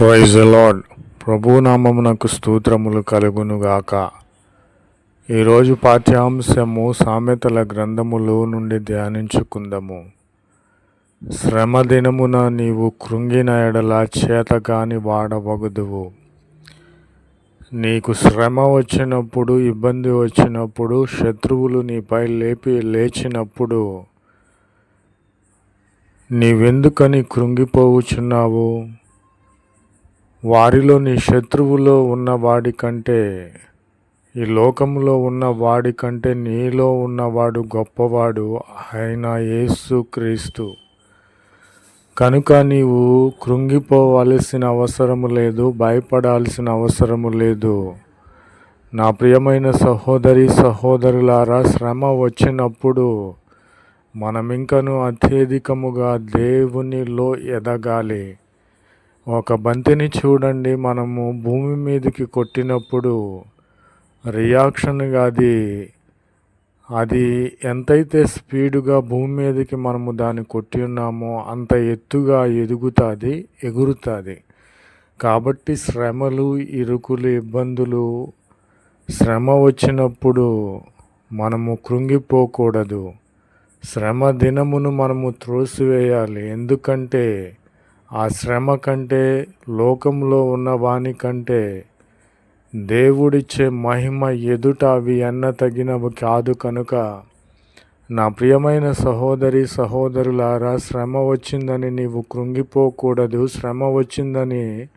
Praise lord ప్రభునామమునకు స్తోత్రములు కలుగునుగాక. ఈరోజు పాఠ్యాంశము సామెతల గ్రంథములో నుండి ధ్యానించుకుందాము. శ్రమ దినమున నీవు కృంగిన ఎడల చేతగాని వాడవగదువు. నీకు శ్రమ వచ్చినప్పుడు ఇబ్బంది వచ్చినప్పుడు శత్రువులు నీపై లేపి లేచినప్పుడు నీవెందుకని కృంగిపోవుచున్నావు? వారిలోని శత్రువులో ఉన్న వాడి కంటే ఈ లోకంలో ఉన్న వాడి కంటే నీలో ఉన్నవాడు గొప్పవాడు ఆయన యేసు క్రీస్తు. కనుక నీవు కృంగిపోవలసిన అవసరము లేదు భయపడాల్సిన అవసరము లేదు. నా ప్రియమైన సహోదరి సహోదరులారా శ్రమ వచ్చినప్పుడు మనమింకను అత్యధికముగా దేవునిలో ఎదగాలి. ఒక బంతిని చూడండి. మనము భూమి మీదకి కొట్టినప్పుడు రియాక్షన్గా అది అది ఎంతైతే స్పీడుగా భూమి మీదకి మనము దాన్ని కొట్టి ఉన్నామో అంత ఎత్తుగా ఎదుగుతుంది ఎగురుతుంది. కాబట్టి శ్రమలు ఇరుకులు ఇబ్బందులు శ్రమ వచ్చినప్పుడు మనము కృంగిపోకూడదు. శ్రమ దినమును మనము త్రోసివేయాలి. ఎందుకంటే ఆ శ్రమ కంటే లోకంలో ఉన్న వాని కంటే దేవుడిచ్చే మహిమ ఎదుట అవి అన్న తగినవి కాదు కనుక నా ప్రియమైన సహోదరి సహోదరులారా శ్రమ వచ్చిందని నీవు కృంగిపోకూడదు శ్రమ వచ్చిందని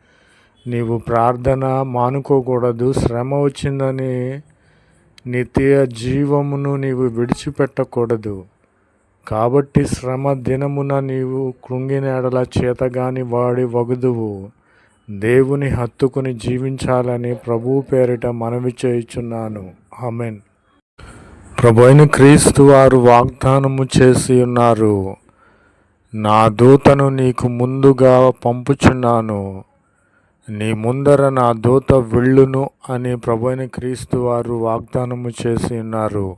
నీవు ప్రార్థన మానుకోకూడదు శ్రమ వచ్చిందని నిత్య జీవమును నీవు విడిచిపెట్టకూడదు. కాబట్టి శ్రమ దినమున నీవు కృంగినేడల చేతగాని వాడి వగుదువు. దేవుని హత్తుకుని జీవించాలని ప్రభు పేరిట మనవి చేయుచున్నాను. ఆమెన్. ప్రభు అయిన క్రీస్తు వారు వాగ్దానము చేసి ఉన్నారు. నా దూతను నీకు ముందుగా పంపుచున్నాను. నీ ముందర నా దూత వెళ్ళును అని ప్రభు అయిన క్రీస్తు వారు వాగ్దానము చేసి ఉన్నారు.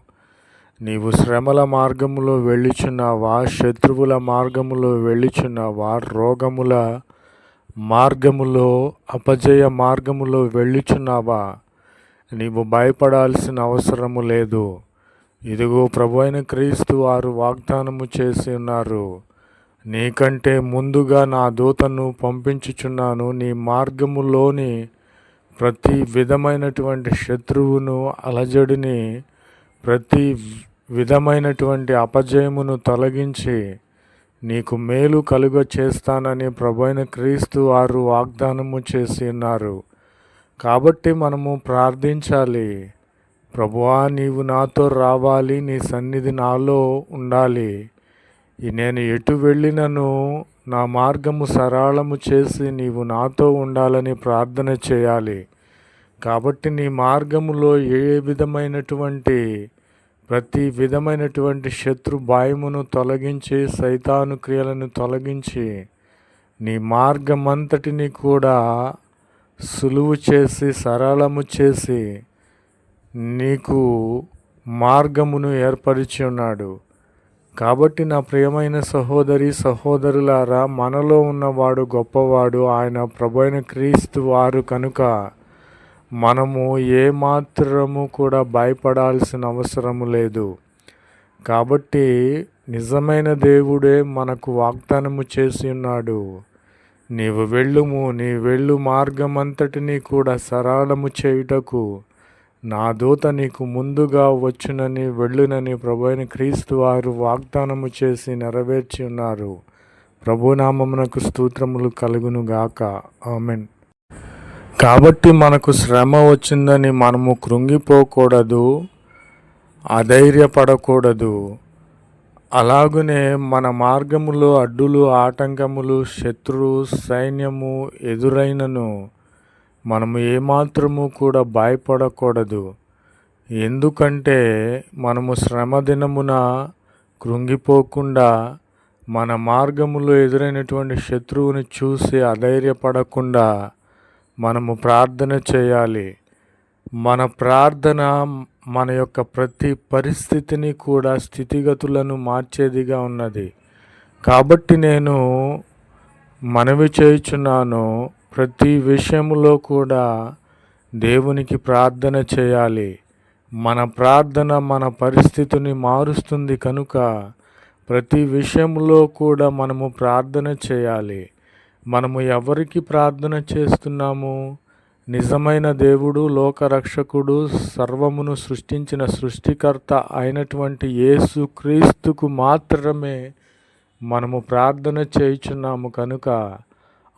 నీవు శ్రమల మార్గములో వెళ్ళుచున్నావా శత్రువుల మార్గములో వెళ్ళుచున్నావా రోగముల మార్గములో అపజయ మార్గములో వెళ్ళుచున్నావా? నీవు భయపడాల్సిన అవసరము లేదు. ఇదిగో ప్రభు అయిన క్రీస్తు వారు వాగ్దానము చేసి ఉన్నారు. నీకంటే ముందుగా నా దూతను పంపించుచున్నాను. నీ మార్గములోని ప్రతి విధమైనటువంటి శత్రువును అలజడిని ప్రతి విధమైనటువంటి అపజయమును తొలగించి నీకు మేలు కలుగ చేస్తానని ప్రభైన క్రీస్తు వారు వాగ్దానము చేసి ఉన్నారు. కాబట్టి మనము ప్రార్థించాలి. ప్రభువా నీవు నాతో రావాలి నీ సన్నిధి నాలో ఉండాలి. నేను ఎటు వెళ్ళినను నా మార్గము సరళము చేసి నీవు నాతో ఉండాలని ప్రార్థన చేయాలి. కాబట్టి నీ మార్గములో ఏ విధమైనటువంటి ప్రతి విధమైనటువంటి శత్రు భయమును తొలగించి సైతాను క్రియలను తొలగించి నీ మార్గమంతటిని కూడా సులువు చేసి సరళము చేసి నీకు మార్గమును ఏర్పరిచి ఉన్నాడు. కాబట్టి నా ప్రియమైన సహోదరి సహోదరులారా మనలో ఉన్నవాడు గొప్పవాడు ఆయన ప్రభైన క్రీస్తు వారు కనుక మనము ఏమాత్రము కూడా భయపడాల్సిన అవసరము లేదు. కాబట్టి నిజమైన దేవుడే మనకు వాగ్దానము చేసి ఉన్నాడు. నీవు వెళ్ళుము నీ వెళ్ళు మార్గమంతటినీ కూడా సరళము చేయుటకు నా దూత నీకు ముందుగా వచ్చునని వెళ్ళునని ప్రభుని క్రీస్తు వారు వాగ్దానము చేసి నెరవేర్చి ఉన్నారు. ప్రభునామమునకు స్తోత్రములు కలుగును గాక ఆమెన్. కాబట్టి మనకు శ్రమ వచ్చిందని మనము కృంగిపోకూడదు అధైర్యపడకూడదు. అలాగనే మన మార్గములో అడ్డులు ఆటంకములు శత్రు సైన్యము ఎదురైనను మనము ఏమాత్రము కూడా భయపడకూడదు. ఎందుకంటే మనము శ్రమ దినమున కృంగిపోకుండా మన మార్గములో ఎదురైనటువంటి శత్రువుని చూసి అధైర్యపడకుండా మనము ప్రార్థన చేయాలి. మన ప్రార్థన మన యొక్క ప్రతి పరిస్థితిని కూడా స్థితిగతులను మార్చేదిగా ఉన్నది. కాబట్టి నేను మనవి చేయుచున్నాను ప్రతి విషయంలో కూడా దేవునికి ప్రార్థన చేయాలి. మన ప్రార్థన మన పరిస్థితిని మారుస్తుంది కనుక ప్రతి విషయంలో కూడా మనము ప్రార్థన చేయాలి. మనము ఎవరికి ప్రార్థన చేస్తున్నాము? నిజమైన దేవుడు లోకరక్షకుడు సర్వమును సృష్టించిన సృష్టికర్త అయినటువంటి యేసు క్రీస్తుకు మాత్రమే మనము ప్రార్థన చేయుచున్నాము కనుక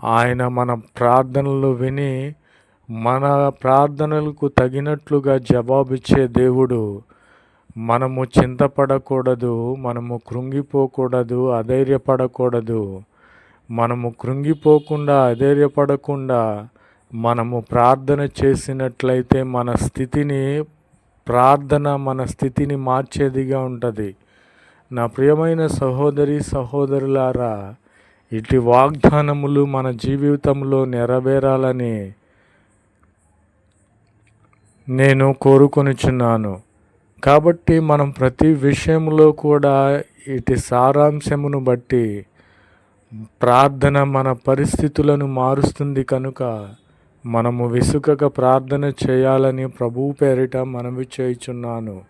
ఆయన మన ప్రార్థనలు విని మన ప్రార్థనలకు తగినట్లుగా జవాబిచ్చే దేవుడు. మనము చింతపడకూడదు మనము కృంగిపోకూడదు అధైర్యపడకూడదు. మనము కృంగిపోకుండా అధైర్యపడకుండా మనము ప్రార్థన చేసినట్లయితే మన స్థితిని ప్రార్థన మన స్థితిని మార్చేదిగా ఉంటుంది. నా ప్రియమైన సహోదరి సహోదరులారా ఇటు వాగ్దానములు మన జీవితంలో నెరవేరాలని నేను కోరుకొనిచున్నాను. కాబట్టి మనం ప్రతి విషయంలో కూడా ఇటు సారాంశమును బట్టి ప్రార్థన మన పరిస్థితులను మారుస్తుంది కనుక మనము విసుకక ప్రార్థన చేయాలని ప్రభువు పేరిట మనవి చేయుచున్నాను.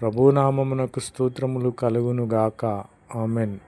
ప్రభునామమునకు స్తోత్రములు కలుగునుగాక. ఆమెన్.